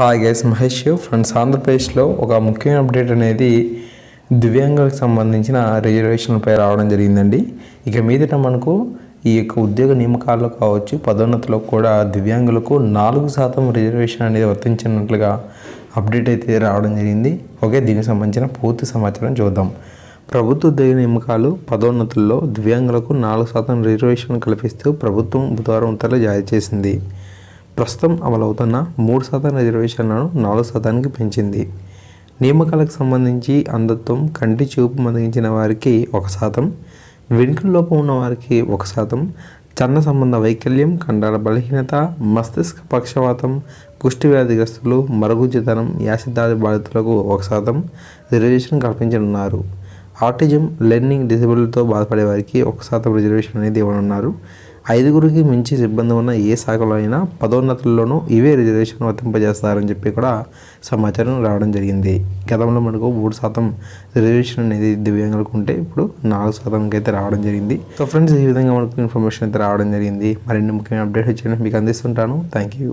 Hi guys Mahesh friends ఆంధ్రప్రదేశ్లో ఒక ముఖ్యమైన అప్డేట్ అనేది దివ్యాంగులకు సంబంధించిన రిజర్వేషన్లపై రావడం జరిగిందండి. ఇక మీదట మనకు ఈ యొక్క ఉద్యోగ నియామకాల్లో కావచ్చు పదోన్నతిలో కూడా దివ్యాంగులకు నాలుగు శాతం రిజర్వేషన్ అనేది వర్తించినట్లుగా అప్డేట్ అయితే రావడం జరిగింది. ఓకే దీనికి సంబంధించిన పూర్తి సమాచారం చూద్దాం. ప్రభుత్వ ఉద్యోగ నియామకాలు పదోన్నతుల్లో దివ్యాంగులకు నాలుగు శాతం రిజర్వేషన్ కల్పిస్తూ ప్రభుత్వం బుధవారం ఉత్తర్వులు జారీ చేసింది. ప్రస్తుతం అమలవుతున్న మూడు శాతం రిజర్వేషన్లను నాలుగు శాతానికి పెంచింది. నియామకాలకు సంబంధించి అంధత్వం కంటి చూపు మందగించిన వారికి ఒక శాతం వెనుకల లోపం ఉన్న వారికి ఒక శాతం చర్మ సంబంధ వైకల్యం కండాల బలహీనత మస్తిష్క పక్షవాతం కుష్టి వ్యాధిగ్రస్తులు మరుగుజ్జుతనం యాసిడ్ బాధితులకు ఒక శాతం రిజర్వేషన్ కల్పించనున్నారు. ఆటిజం లెర్నింగ్ డిసబిలిటీతో బాధపడే వారికి ఒక శాతం రిజర్వేషన్ అనేది ఇవ్వనున్నారు. ఐదుగురికి మించి సిబ్బంది ఉన్న ఏ శాఖలో అయినా పదోన్నతుల్లోనూ ఇవే రిజర్వేషన్ వర్తింపజేస్తారని చెప్పి కూడా సమాచారం రావడం జరిగింది. గతంలో మనకు మూడు శాతం రిజర్వేషన్ అనేది దివ్యాంగులకు ఉంటే ఇప్పుడు నాలుగు శాతంకి అయితే రావడం జరిగింది. సో ఫ్రెండ్స్ ఈ విధంగా మనకు ఇన్ఫర్మేషన్ అయితే రావడం జరిగింది. మరిన్ని ముఖ్యమైన అప్డేట్ వచ్చి మీకు అందిస్తుంటాను. Thank you